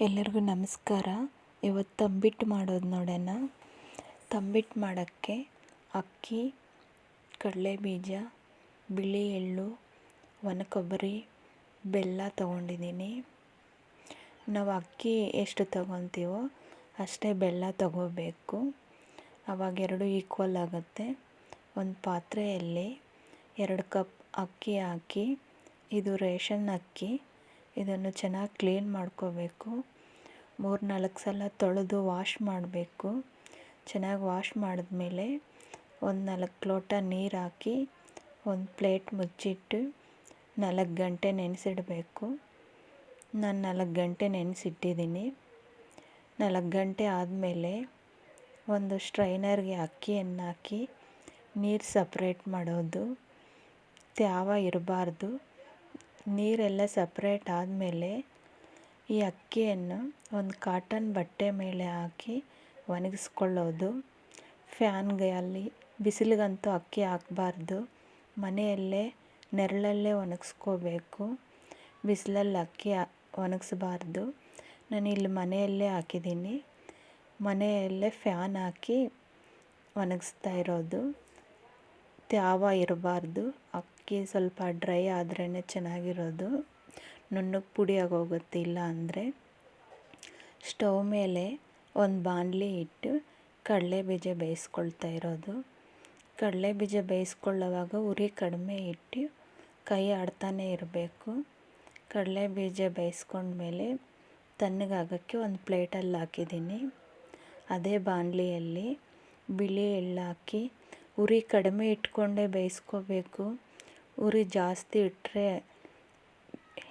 ಎಲ್ಲರಿಗೂ ನಮಸ್ಕಾರ. ಇವತ್ತು ತಂಬಿಟ್ಟು ಮಾಡೋದು ನೋಡೋಣ. ತಂಬಿಟ್ಟು ಮಾಡೋಕ್ಕೆ ಅಕ್ಕಿ, ಕಡಲೆಬೀಜ, ಬಿಳಿ ಎಳ್ಳು ಒಣ ಕೊಬ್ಬರಿ ಬೆಲ್ಲ ತೊಗೊಂಡಿದ್ದೀನಿ. ನಾವು ಅಕ್ಕಿ ಎಷ್ಟು ತೊಗೊತೀವೋ ಅಷ್ಟೇ ಬೆಲ್ಲ ತಗೋಬೇಕು. ಆವಾಗ ಎರಡು ಈಕ್ವಲ್ ಆಗುತ್ತೆ. ಒಂದು ಪಾತ್ರೆಯಲ್ಲಿ ಎರಡು ಕಪ್ ಅಕ್ಕಿ ಹಾಕಿ, ಇದು ರೇಷನ್ ಅಕ್ಕಿ. ಇದನ್ನು ಚೆನ್ನಾಗಿ ಕ್ಲೀನ್ ಮಾಡ್ಕೋಬೇಕು. ಮೂರು ನಾಲ್ಕು ಸಲ ತೊಳೆದು ವಾಶ್ ಮಾಡಬೇಕು. ಚೆನ್ನಾಗಿ ವಾಶ್ ಮಾಡಿದ್ಮೇಲೆ ಒಂದು ನಾಲ್ಕು ಲೋಟ ನೀರು ಹಾಕಿ ಒಂದು ಪ್ಲೇಟ್ ಮುಚ್ಚಿಟ್ಟು ನಾಲ್ಕು ಗಂಟೆ ನೆನೆಸಿಡಬೇಕು. ನಾನು ನಾಲ್ಕು ಗಂಟೆ ನೆನೆಸಿಟ್ಟಿದ್ದೀನಿ. ನಾಲ್ಕು ಗಂಟೆ ಆದಮೇಲೆ ಒಂದು ಸ್ಟ್ರೈನರ್ಗೆ ಅಕ್ಕಿಯನ್ನು ಹಾಕಿ ನೀರು ಸಪ್ರೇಟ್ ಮಾಡೋದು. ತ್ಯಾವ ಇರಬಾರ್ದು. ನೀರೆಲ್ಲ ಸಪ್ರೇಟ್ ಆದಮೇಲೆ ಈ ಅಕ್ಕಿಯನ್ನು ಒಂದು ಕಾಟನ್ ಬಟ್ಟೆ ಮೇಲೆ ಹಾಕಿ ಒಣಗಿಸ್ಕೊಳ್ಳೋದು. ಫ್ಯಾನ್ಗೆ ಅಲ್ಲಿ ಬಿಸಿಲಿಗಂತೂ ಅಕ್ಕಿ ಹಾಕಬಾರ್ದು. ಮನೆಯಲ್ಲೇ ನೆರಳಲ್ಲೇ ಒಣಗಿಸ್ಕೋಬೇಕು. ಬಿಸಿಲಲ್ಲಿ ಅಕ್ಕಿ ಒಣಗಿಸ್ಬಾರ್ದು. ನಾನು ಇಲ್ಲಿ ಮನೆಯಲ್ಲೇ ಹಾಕಿದ್ದೀನಿ. ಮನೆಯಲ್ಲೇ ಫ್ಯಾನ್ ಹಾಕಿ ಒಣಗಿಸ್ತಾ ಇರೋದು. ತ್ಯಾವ ಇರಬಾರ್ದು. ಅಕ್ಕಿ ಸ್ವಲ್ಪ ಡ್ರೈ ಆದ್ರೇ ಚೆನ್ನಾಗಿರೋದು. ನುಣ್ಣಗೆ ಪುಡಿ ಆಗೋಗುತ್ತೆ ಇಲ್ಲ ಅಂದರೆ. ಸ್ಟವ್ ಮೇಲೆ ಒಂದು ಬಾಣಲಿ ಇಟ್ಟು ಕಡಲೆ ಬೀಜ ಬೇಯಿಸ್ಕೊಳ್ತಾ ಇರೋದು. ಕಡಲೆ ಬೀಜ ಬೇಯಿಸ್ಕೊಳ್ಳೋವಾಗ ಉರಿ ಕಡಿಮೆ ಇಟ್ಟು ಕೈ ಆಡ್ತಾನೆ ಇರಬೇಕು. ಕಡಲೆ ಬೀಜ ಬೇಯಿಸ್ಕೊಂಡ್ಮೇಲೆ ತಣ್ಣಗಾಗೋಕ್ಕೆ ಒಂದು ಪ್ಲೇಟಲ್ಲಿ ಹಾಕಿದ್ದೀನಿ. ಅದೇ ಬಾಣಲಿಯಲ್ಲಿ ಬಿಳಿ ಎಳ್ಳು ಹಾಕಿ ಉರಿ ಕಡಿಮೆ ಇಟ್ಕೊಂಡೇ ಬೇಯಿಸ್ಕೋಬೇಕು. ಉರಿ ಜಾಸ್ತಿ ಇಟ್ಟರೆ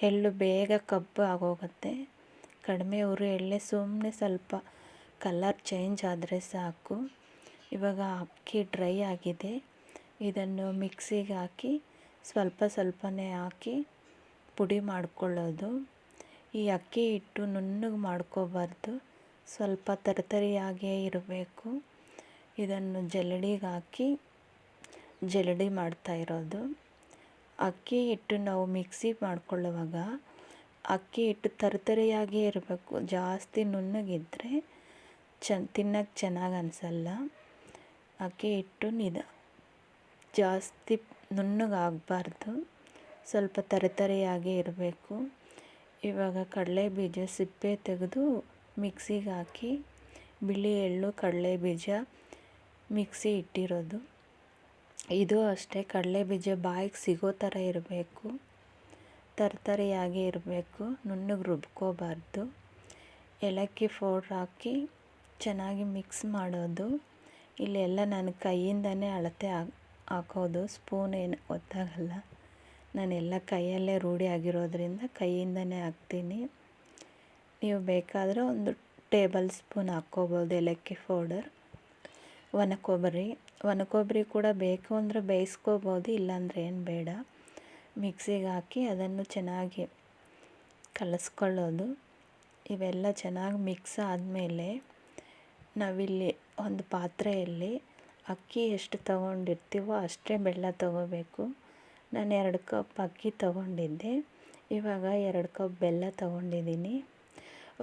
ಎಳ್ಳು ಬೇಗ ಕಬ್ಬು ಆಗೋಗುತ್ತೆ. ಕಡಿಮೆ ಉರಿ ಎಳ್ಳೆ ಸುಮ್ಮನೆ ಸ್ವಲ್ಪ ಕಲರ್ ಚೇಂಜ್ ಆದರೆ ಸಾಕು. ಇವಾಗ ಅಕ್ಕಿ ಡ್ರೈ ಆಗಿದೆ. ಇದನ್ನು ಮಿಕ್ಸಿಗೆ ಹಾಕಿ ಸ್ವಲ್ಪ ಸ್ವಲ್ಪನೇ ಹಾಕಿ ಪುಡಿ ಮಾಡ್ಕೊಳ್ಳೋದು. ಈ ಅಕ್ಕಿ ಹಿಟ್ಟು ನುಣ್ಣಗೆ ಮಾಡ್ಕೋಬಾರ್ದು. ಸ್ವಲ್ಪ ತರಿತರಿಯಾಗೇ ಇರಬೇಕು. ಇದನ್ನು ಜರಡಿಗೆ ಹಾಕಿ ಜರಡಿ ಮಾಡ್ತಾ ಇರೋದು. ಅಕ್ಕಿ ಹಿಟ್ಟು ನಾವು ಮಿಕ್ಸಿ ಮಾಡ್ಕೊಳ್ಳುವಾಗ ಅಕ್ಕಿ ಹಿಟ್ಟು ತರತರಿಯಾಗಿ ಇರಬೇಕು. ಜಾಸ್ತಿ ನುಣ್ಣಗಿದ್ದರೆ ಚ ತಿನ್ನೋಕ್ಕೆ ಚೆನ್ನಾಗಿ ಅನಿಸಲ್ಲ. ಅಕ್ಕಿ ಹಿಟ್ಟು ನಿದ, ಜಾಸ್ತಿ ನುಣ್ಣಗಾಗಬಾರ್ದು. ಸ್ವಲ್ಪ ತರತರಿಯಾಗಿ ಇರಬೇಕು. ಇವಾಗ ಕಡಲೆ ಬೀಜ ಸಿಪ್ಪೆ ತೆಗೆದು ಮಿಕ್ಸಿಗೆ ಹಾಕಿ, ಬಿಳಿ ಎಳ್ಳು ಕಡಲೆ ಬೀಜ ಮಿಕ್ಸಿ ಇಟ್ಟಿರೋದು. ಇದು ಅಷ್ಟೇ, ಕಡಲೆ ಬೀಜ ಬಾಯಿಗೆ ಸಿಗೋ ಥರ ಇರಬೇಕು. ತರ್ತರಿಯಾಗಿ ಇರಬೇಕು, ನುಣ್ಣಗೆ ರುಬ್ಕೋಬಾರ್ದು. ಏಲಕ್ಕಿ ಪೌಡ್ರ್ ಹಾಕಿ ಚೆನ್ನಾಗಿ ಮಿಕ್ಸ್ ಮಾಡೋದು. ಇಲ್ಲೆಲ್ಲ ನಾನು ಕೈಯಿಂದನೇ ಅಳತೆ ಹಾಕೋದು, ಸ್ಪೂನ್ ಏನು ಗೊತ್ತಾಗಲ್ಲ ನಾನೆಲ್ಲ ಕೈಯಲ್ಲೇ ರೂಢಿ ಆಗಿರೋದ್ರಿಂದ ಕೈಯಿಂದನೇ ಹಾಕ್ತೀನಿ. ನೀವು ಬೇಕಾದರೆ ಒಂದು ಟೇಬಲ್ ಸ್ಪೂನ್ ಹಾಕ್ಕೋಬೋದು ಏಲಕ್ಕಿ ಪೌಡರ್. ಒಣ ಕೊಬ್ಬರಿ ಒಣ ಕೊಬ್ಬರಿ ಕೂಡ ಬೇಕು ಅಂದರೆ ಬೇಯಿಸ್ಕೋಬೋದು, ಇಲ್ಲಾಂದರೆ ಏನು ಬೇಡ. ಮಿಕ್ಸಿಗೆ ಹಾಕಿ ಅದನ್ನು ಚೆನ್ನಾಗಿ ಕಲಸ್ಕೊಳ್ಳೋದು. ಇವೆಲ್ಲ ಚೆನ್ನಾಗಿ ಮಿಕ್ಸ್ ಆದಮೇಲೆ ನಾವಿಲ್ಲಿ ಒಂದು ಪಾತ್ರೆಯಲ್ಲಿ ಅಕ್ಕಿ ಎಷ್ಟು ತಗೊಂಡಿರ್ತೀವೋ ಅಷ್ಟೇ ಬೆಲ್ಲ ತಗೋಬೇಕು. ನಾನು ಎರಡು ಕಪ್ ಅಕ್ಕಿ ತಗೊಂಡಿದ್ದೆ. ಇವಾಗ ಎರಡು ಕಪ್ ಬೆಲ್ಲ ತಗೊಂಡಿದ್ದೀನಿ.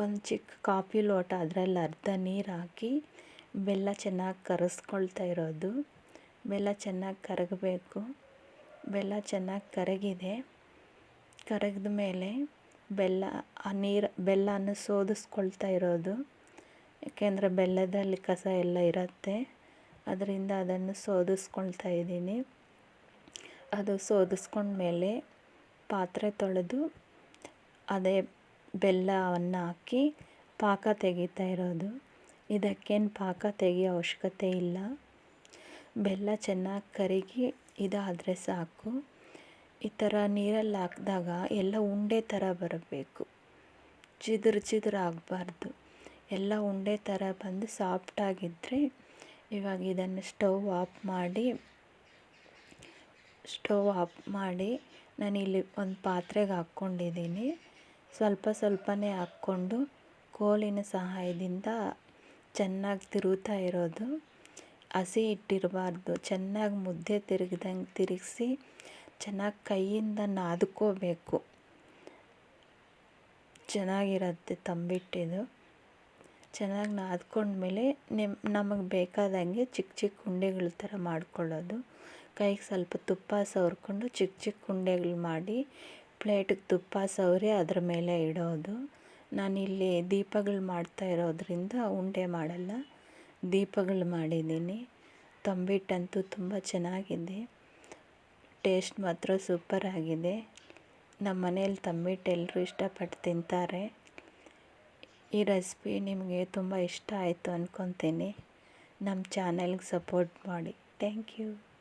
ಒಂದು ಚಿಕ್ಕ ಕಾಫಿ ಲೋಟ ಅದರಲ್ಲಿ ಅರ್ಧ ನೀರು ಹಾಕಿ ಬೆಲ್ಲ ಚೆನ್ನಾಗಿ ಕರಗಿಸ್ಕೊಳ್ತಾ ಇರೋದು. ಬೆಲ್ಲ ಚೆನ್ನಾಗಿ ಕರಗಬೇಕು. ಬೆಲ್ಲ ಚೆನ್ನಾಗಿ ಕರಗಿದೆ. ಕರಗಿದ ಮೇಲೆ ಬೆಲ್ಲ, ಆ ನೀರು, ಬೆಲ್ಲನ ಸೋದಿಸ್ಕೊಳ್ತಾ ಇರೋದು. ಏಕೆಂದರೆ ಬೆಲ್ಲದಲ್ಲಿ ಕಸ ಎಲ್ಲ ಇರುತ್ತೆ. ಅದರಿಂದ ಅದನ್ನು ಸೋದಿಸ್ಕೊಳ್ತಾ ಇದ್ದೀನಿ. ಅದು ಸೋದಿಸ್ಕೊಂಡ್ಮೇಲೆ ಪಾತ್ರೆ ತೊಳೆದು ಅದೇ ಬೆಲ್ಲವನ್ನು ಹಾಕಿ ಪಾಕ ತೆಗಿತಾ ಇರೋದು. ಇದಕ್ಕೇನು ಪಾಕ ತೆಗೆಯೋ ಅವಶ್ಯಕತೆ ಇಲ್ಲ. ಬೆಲ್ಲ ಚೆನ್ನಾಗಿ ಕರಗಿ ಇದಾದರೆ ಸಾಕು. ಈ ಥರ ನೀರಲ್ಲಿ ಹಾಕಿದಾಗ ಎಲ್ಲ ಉಂಡೆ ಥರ ಬರಬೇಕು. ಚಿದ್ರ ಚಿದ್ರ ಆಗಬಾರ್ದು. ಎಲ್ಲ ಉಂಡೆ ಥರ ಬಂದು ಸಾಫ್ಟಾಗಿದ್ದರೆ ಇವಾಗ ಇದನ್ನು ಸ್ಟವ್ ಆಫ್ ಮಾಡಿ ಸ್ಟವ್ ಆಫ್ ಮಾಡಿ ನಾನು ಇಲ್ಲಿ ಒಂದು ಪಾತ್ರೆಗೆ ಹಾಕ್ಕೊಂಡಿದ್ದೀನಿ ಸ್ವಲ್ಪ ಸ್ವಲ್ಪನೇ ಹಾಕ್ಕೊಂಡು ಕೋಲಿನ ಸಹಾಯದಿಂದ ಚೆನ್ನಾಗಿ ತಿರುಗ್ತಾ ಇರೋದು. ಹಸಿ ಇಟ್ಟಿರಬಾರ್ದು. ಚೆನ್ನಾಗಿ ಮುದ್ದೆ ತಿರುಗ್ದಂಗೆ ತಿರುಗಿಸಿ ಚೆನ್ನಾಗಿ ಕೈಯಿಂದ ನಾದ್ಕೋಬೇಕು. ಚೆನ್ನಾಗಿರತ್ತೆ ತಂಬಿಟ್ಟಿದು. ಚೆನ್ನಾಗಿ ನಾದ್ಕೊಂಡ್ಮೇಲೆ ನಿಮ್, ನಮಗೆ ಬೇಕಾದಂಗೆ ಚಿಕ್ಕ ಚಿಕ್ಕ ಉಂಡೆಗಳ ಥರ ಮಾಡ್ಕೊಳ್ಳೋದು. ಕೈಗೆ ಸ್ವಲ್ಪ ತುಪ್ಪ ಸವರ್ಕೊಂಡು ಚಿಕ್ಕ ಚಿಕ್ಕ ಉಂಡೆಗಳು ಮಾಡಿ ಪ್ಲೇಟಿಗೆ ತುಪ್ಪ ಸವರಿ ಅದ್ರ ಮೇಲೆ ಇಡೋದು. ನಾನಿಲ್ಲಿ ದೀಪಗಳು ಮಾಡ್ತಾ ಇರೋದರಿಂದ ಉಂಡೆ ಮಾಡಲ್ಲ. ದೀಪಗಳು ಮಾಡಿದ್ದೀನಿ. ತಂಬಿಟ್ಟಂತೂ ತುಂಬ ಚೆನ್ನಾಗಿದೆ. ಟೇಸ್ಟ್ ಮಾತ್ರ ಸೂಪರಾಗಿದೆ ನಮ್ಮ ಮನೇಲಿ ತಂಬಿಟ್ಟು ಎಲ್ಲರೂ ಇಷ್ಟಪಟ್ಟು ತಿಂತಾರೆ. ಈ ರೆಸಿಪಿ ನಿಮಗೆ ತುಂಬ ಇಷ್ಟ ಆಯಿತು ಅಂದ್ಕೊತೀನಿ ನಮ್ಮ ಚಾನೆಲ್ಗೆ ಸಪೋರ್ಟ್ ಮಾಡಿ. Thank you.